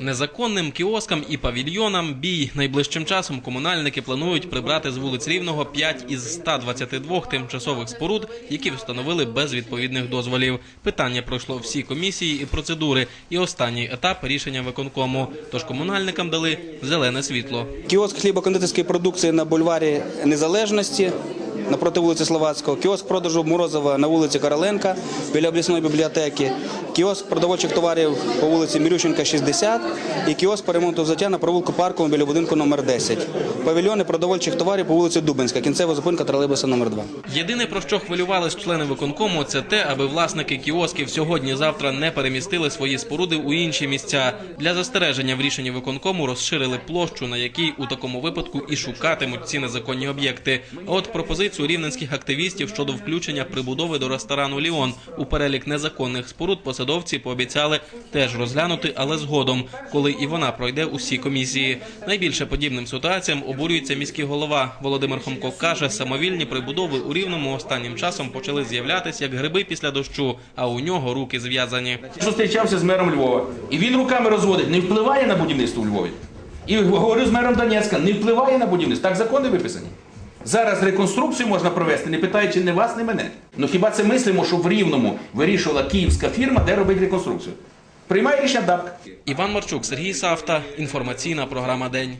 Незаконним кіоскам і павільйонам бій найближчим часом комунальники планують прибрати з вулиць Рівного 5 із 122 тимчасових споруд, які встановили без відповідних дозволів. Питання пройшло всі комісії і процедури, і останній етап рішення виконкому. Тож комунальникам дали зелене світло. Кіоск хлібокондитерської продукції на бульварі Незалежності напроти вулиці Словацького, кіоск продажу Морозова на вулиці Короленка біля обласної бібліотеки, кіоск продовольчих товарів по вулиці Мірющенка, 60 і кіоск по ремонту взуття на провулку Парковому біля будинку номер 10. Павільйони продовольчих товарів по вулиці Дубинська, кінцева зупинка тролейбуса номер 2. Єдине про що хвилювались члени виконкому, це те, аби власники кіосків сьогодні-завтра не перемістили свої споруди у інші місця. Для застереження в рішенні виконкому розширили площу, на якій у такому випадку і шукатимуть ці незаконні об'єкти. От пропозицію рівненських активістів щодо включення прибудови до ресторану Ліон у перелік незаконних споруд посадовці пообіцяли теж розглянути, але згодом, коли і вона пройде усі комісії. Найбільше подібним ситуаціям обурюється міський голова Володимир Хомко. каже, самовільні прибудови у рівному останнім часом почали з'являтися як гриби після дощу, а у нього руки зв'язані. Зустрічався з мером Львова, і він руками розводить, не впливає на будівництво у Львові. І говорю з мером Донецька, не впливає на будівництво. Так закони виписані. Зараз реконструкцію можна провести, не питаючи ні вас, ні мене. Ну хіба це мислимо, що в Рівному вирішувала київська фірма, де робить реконструкцію? Приймає рішення ДАПК. Іван Марчук, Сергій Савта. Інформаційна програма День.